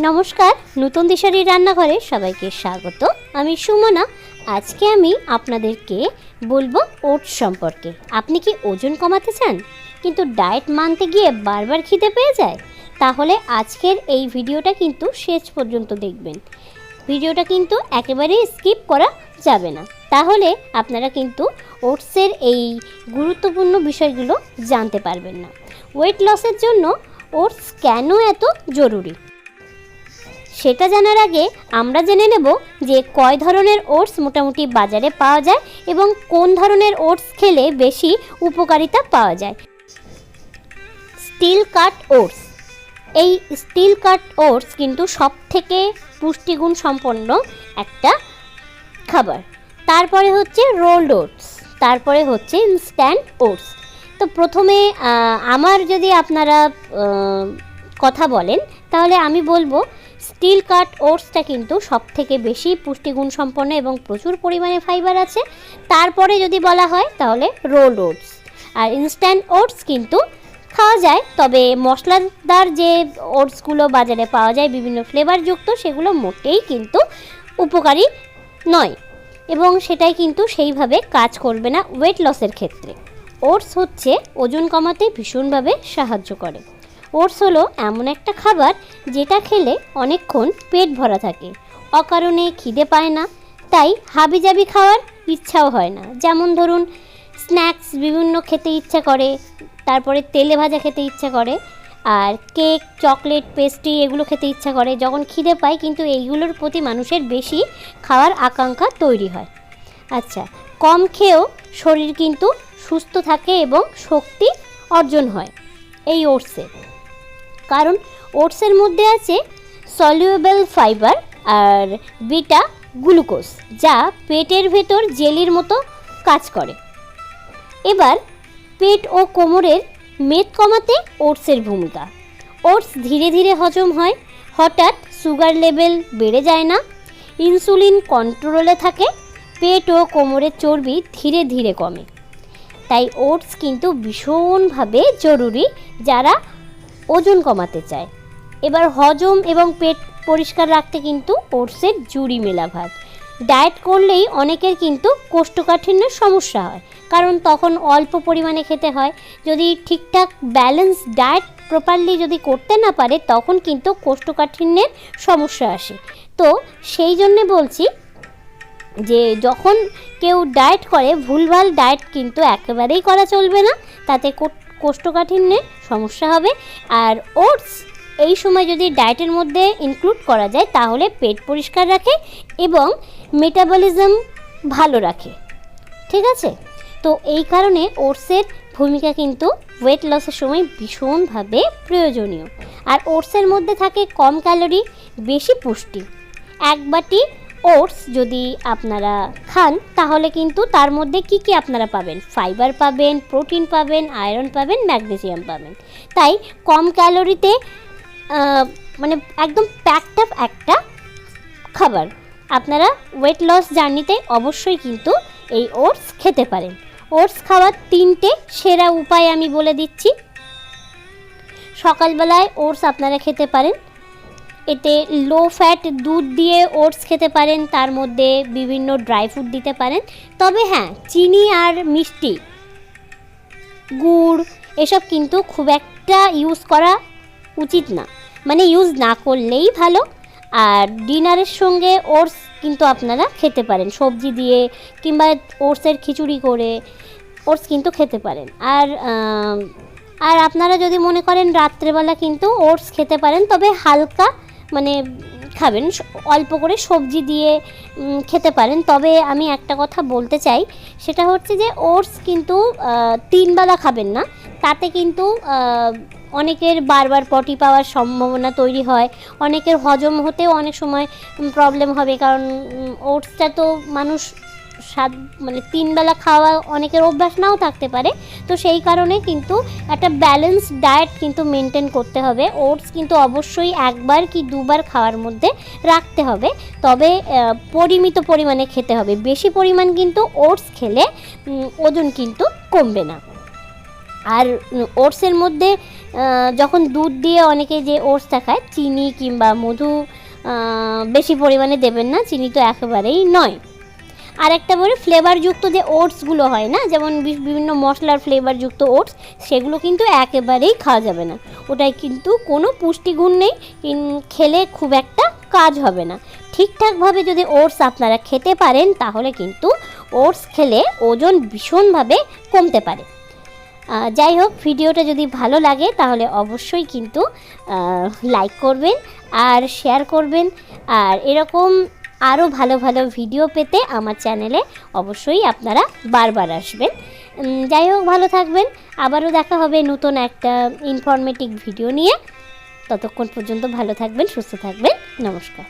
নমস্কার, নতুন দিশারি রান্নাঘরে সবাইকে স্বাগত। আমি সুমনা। আজকে আমি আপনাদেরকে বলব ওটস সম্পর্কে। আপনি কি ওজন কমাতে চান? কিন্তু ডায়েট মানতে গিয়ে বারবার খিদে পেয়ে যায়? তাহলে আজকের এই ভিডিওটা কিন্তু শেষ পর্যন্ত দেখবেন। ভিডিওটা কিন্তু একেবারেই স্কিপ করা যাবে না। তাহলে আপনারা কিন্তু ওটসের এই গুরুত্বপূর্ণ বিষয়গুলো জানতে পারবেন না। ওয়েট লসের জন্য ওটস কেন এত জরুরি? সেটা জানার আগে আমরা জেনে নেব যে কয় ধরনের ওটস মোটামুটি বাজারে পাওয়া যায় এবং কোন ধরনের ওটস খেলে বেশি উপকারিতা পাওয়া যায়। Steel cut oats. এই স্টিল কাট ওটস কিন্তু সব থেকে পুষ্টিগুণ সম্পন্ন একটা খাবার। তারপরে হচ্ছে রোল্ড ওটস, তারপরে হচ্ছে ইনস্ট্যান্ট ওটস। তো প্রথমে আমার যদি আপনারা কথা বলেন, তাহলে আমি বলব স্টিল কাট ওটসটা কিন্তু সব থেকে বেশি পুষ্টিগুণ সম্পন্ন এবং প্রচুর পরিমাণে ফাইবার আছে। তারপরে যদি বলা হয় তাহলে রোল ওটস। আর ইনস্ট্যান্ট ওটস কিন্তু খাওয়া যায়, তবে মশলাদার যে ওটসগুলো বাজারে পাওয়া যায়, বিভিন্ন ফ্লেভারযুক্ত, সেগুলো মোটেই কিন্তু উপকারী নয়। এবং সেটাই কিন্তু সেইভাবে কাজ করবে না ওয়েট লসের ক্ষেত্রে। ওটস হচ্ছে ওজন কমাতে ভীষণভাবে সাহায্য করে। ওটস হলো এমন একটা খাবার যেটা খেলে অনেকক্ষণ পেট ভরা থাকে। অকারণে খিদে পায় না, তাই হাবিজাবি খাওয়ার ইচ্ছাও হয় না। যেমন ধরুন, স্ন্যাক্স বিভিন্ন খেতে ইচ্ছা করে, তারপরে তেলে ভাজা খেতে ইচ্ছা করে, আর কেক, চকলেট, পেস্ট্রি এগুলো খেতে ইচ্ছা করে। যখন খিদে পায় কিন্তু এইগুলোর প্রতি মানুষের বেশি খাওয়ার আকাঙ্ক্ষা তৈরি হয়। আচ্ছা কম খেয়েও শরীর কিন্তু সুস্থ থাকে এবং শক্তি অর্জন হয় এই ওটসে। কারণ ওটসের মধ্যে আছে সলিউবেল ফাইবার আর বিটা গ্লুকোজ যা পেটের ভেতর জেলির মতো কাজ করে। এবার পেট ও কোমরের মেদ কমাতে ওটসের ভূমিকা। ওটস ধীরে ধীরে হজম হয়, হঠাৎ সুগার লেভেল বেড়ে যায় না ইনসুলিন কন্ট্রোলে থাকে, পেট ও কোমরের চর্বি ধীরে ধীরে কমে। তাই ওটস কিন্তু ভীষণভাবে জরুরি যারা ওজন কমাতে চায়। এবার হজম এবং পেট পরিষ্কার রাখতে কিন্তু ওটসের জুড়ি মেলা ভাত ডায়েট করলেই অনেকের কিন্তু কোষ্ঠকাঠিন্যের সমস্যা হয়, কারণ তখন অল্প পরিমাণে খেতে হয়। যদি ঠিকঠাক ব্যালেন্স ডায়েট প্রপারলি যদি করতে না পারে, তখন কিন্তু কোষ্ঠকাঠিন্যের সমস্যা আসে। তো সেই জন্যে বলছি যে, যখন কেউ ডায়েট করে, ভুলভাল ডায়েট কিন্তু একেবারেই করা চলবে না। তাতে কো- কোষ্ঠকাঠিন্যের সমস্যা হবে। আর ওটস এই সময় যদি ডায়েটের মধ্যে ইনক্লুড করা যায়, তাহলে পেট পরিষ্কার রাখে এবং মেটাবলিজম ভালো রাখে। ঠিক আছে? তো এই কারণে ওটসের ভূমিকা কিন্তু ওয়েট লসের সময় ভীষণভাবে প্রয়োজনীয়। আর ওটসের মধ্যে থাকে কম ক্যালোরি বেশি পুষ্টি। এক বাটি ওটস যদি আপনারা খান, তাহলে কিন্তু তার মধ্যে কি কি আপনারা পাবেন? ফাইবার পাবেন, প্রোটিন পাবেন, আয়রন পাবেন, ম্যাগনেসিয়াম পাবেন। তাই কম ক্যালোরিতে মানে একদম প্যাকড আপ একটা খাবার। আপনারা ওয়েট লস জার্নিতে অবশ্যই কিন্তু এই ওটস খেতে পারেন। ওটস খাওয়ার তিনটে সেরা উপায় আমি বলে দিচ্ছি। সকালবেলায় ওটস আপনারা খেতে পারেন। এতে লো ফ্যাট দুধ দিয়ে ওটস খেতে পারেন, তার মধ্যে বিভিন্ন ড্রাই ফ্রুট দিতে পারেন। তবে হ্যাঁ চিনি আর মিষ্টি, গুড়, এসব কিন্তু খুব একটা ইউজ করা উচিত না। মানে ইউজ না করলেই ভালো। আর ডিনারের সঙ্গে ওটস কিন্তু আপনারা খেতে পারেন। সবজি দিয়ে কিংবা ওটসের খিচুড়ি করে ওটস কিন্তু খেতে পারেন। আর আর আপনারা যদি মনে করেন রাত্রেবেলা কিন্তু ওটস খেতে পারেন, তবে হালকা মানে খাবেন অল্প করে সবজি দিয়ে খেতে পারেন। তবে আমি একটা কথা বলতে চাই, সেটা হচ্ছে যে ওটস কিন্তু তিনবেলা খাবেন না। তাতে কিন্তু অনেকের বারবার পটি পাওয়ার সম্ভাবনা তৈরি হয়। অনেকের হজম হতেও অনেক সময় প্রবলেম হবে। কারণ ওটসটা তো মানুষ স্বাদ মানে তিনবেলা খাওয়া অনেকের অভ্যাস নাও থাকতে পারে। তো সেই কারণে কিন্তু একটা ব্যালেন্স ডায়েট কিন্তু মেনটেন করতে হবে। ওটস কিন্তু অবশ্যই একবার কি দুবার খাওয়ার মধ্যে রাখতে হবে। তবে পরিমিত পরিমাণে খেতে হবে। বেশি পরিমাণ কিন্তু ওটস খেলে ওজন কিন্তু কমবে না। আর ওটসের মধ্যে যখন দুধ দিয়ে অনেকে যে ওটস দেখায় চিনি কিংবা মধু বেশি পরিমাণে দেবেন না। চিনি তো একেবারেই নয়। আর একটা বলি ফ্লেভারযুক্ত যে ওটসগুলো হয় না, যেমন বিভিন্ন মশলার ফ্লেভারযুক্ত ওটস সেগুলো কিন্তু একেবারেই খাওয়া যাবে না। ওটায় কিন্তু কোনো পুষ্টিগুণ নেই খেলে খুব একটা কাজ হবে না। ঠিকঠাকভাবে যদি ওটস আপনারা খেতে পারেন, তাহলে কিন্তু ওটস খেলে ওজন ভীষণভাবে কমতে পারে। যাই হোক, ভিডিওটা যদি ভালো লাগে, তাহলে অবশ্যই কিন্তু লাইক করবেন আর শেয়ার করবেন। আর এরকম আরও ভালো ভালো ভিডিও পেতে আমার চ্যানেলে অবশ্যই আপনারা বারবার আসবেন। যাই হোক, ভালো থাকবেন। আবারও দেখা হবে নতুন একটা ইনফরমেটিভ ভিডিও নিয়ে। ততক্ষণ পর্যন্ত ভালো থাকবেন, সুস্থ থাকবেন। নমস্কার।